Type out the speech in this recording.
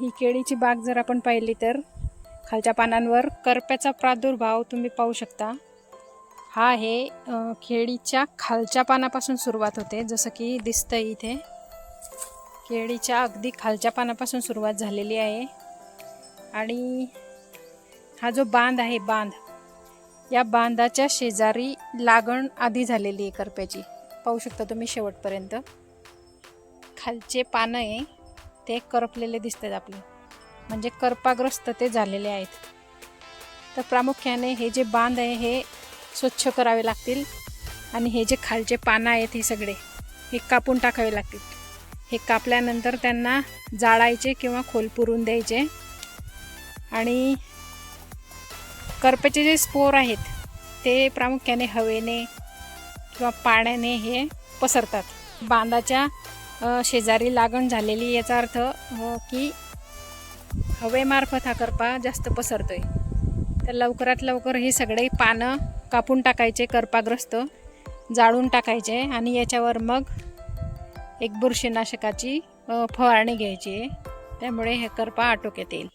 ही केळीची बाग जर आपण पाहिली तर खालच्या पानांवर करप्याचा प्रादुर्भाव तुम्ही पाहू शकता. हा आहे केळीच्या खालच्या पानापासून सुरुवात होते जसं की दिसतं इथे. केळीच्या अगदी खालच्या पानापासून सुरुवात झालेली आहे. आणि हा जो बांध आहे बांध या बांधाच्या शेजारी लागण आधी झालेली आहे करप्याची. पाहू शकता तुम्ही शेवटपर्यंत. खालचे पानं आहे ते करपलेले दिसतात आपले. म्हणजे करपाग्रस्त ते झालेले आहेत. तर प्रामुख्याने हे जे बांध आहे हे स्वच्छ करावे लागतील. आणि हे जे खालचे पानं आहेत हे सगळे हे कापून टाकावे लागतील. हे कापल्यानंतर त्यांना जाळायचे किंवा खोल पुरून द्यायचे. आणि करप्याचे जे स्पोर आहेत ते प्रामुख्याने हवेने किंवा पाण्याने हे पसरतात. बांधाच्या शेजारी लागण झालेली याचा अर्थ हो, की हवेमार्फत हा करपा जास्त पसरतोय. तर लवकरात लवकर हे सगळे पानं कापून टाकायचे करपाग्रस्त जाळून टाकायचे आणि याच्यावर मग एक बुरशीनाशकाची फवारणी घ्यायची. आहे त्यामुळे हे करपा आटोक्यात येईल.